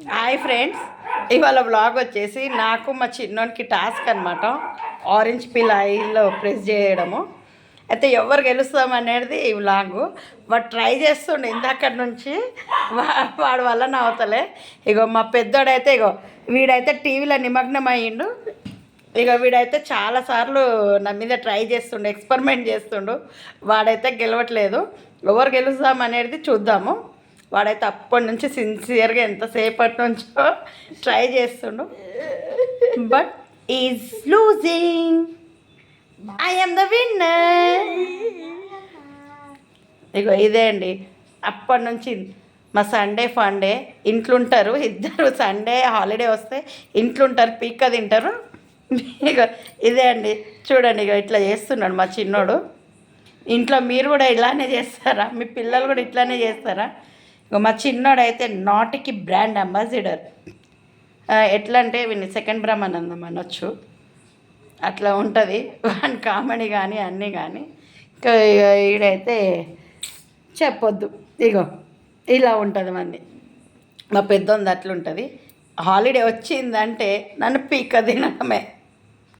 Hi friends ఇవాళ blog వచ్చేసి నాకు మా చిన్నోనికి టాస్క్ అనమాట ఆరెంజ్ పిల్ ఆయిల్లో ప్రెస్ చేయడము. అయితే ఎవరు గెలుస్తాం అనేది ఈ వ్లాగ్ వాడు ట్రై చేస్తుండే ఇందాక నుంచి. వా- వాడి వల్ల నవ్వుతలే. ఇగో మా పెద్దోడైతే ఇగో వీడైతే టీవీలో నిమగ్నం అయ్యిండు. ఇక వీడైతే చాలాసార్లు నా మీద ట్రై చేస్తుండు ఎక్స్పెరిమెంట్ చేస్తుండు. వాడైతే గెలవట్లేదు. ఎవరు గెలుస్తాం అనేది చూద్దాము. వాడైతే అప్పటి నుంచి సిన్సియర్గా ఎంతసేపటి నుంచో ట్రై చేస్తుండు. But is losing I the winner ఇగో ఇదే అండి. అప్పటి నుంచి మా సండే ఫండే ఇంట్లో ఉంటారు ఇద్దరు సండే హాలిడే వస్తే ఇంట్లో ఉంటారు పీక్క తింటారు. ఇక ఇదే అండి. చూడండి ఇక ఇట్లా చేస్తున్నాడు మా చిన్నోడు. ఇంట్లో మీరు కూడా ఇలానే చేస్తారా? మీ పిల్లలు కూడా ఇట్లానే చేస్తారా? మా చిన్నోడైతే నాటికి బ్రాండ్ అంబాసిడర్. ఎట్లా అంటే వీని సెకండ్ బ్రహ్మానందం అనొచ్చు. అట్లా ఉంటుంది. వాని కామెడీ కానీ అన్నీ కానీ ఇంకా ఈడైతే చెప్పొద్దు. ఇగో ఇలా ఉంటుంది మంది మా పెద్దోంది అట్లుంటుంది. హాలిడే వచ్చిందంటే నన్ను పీక తినడమే.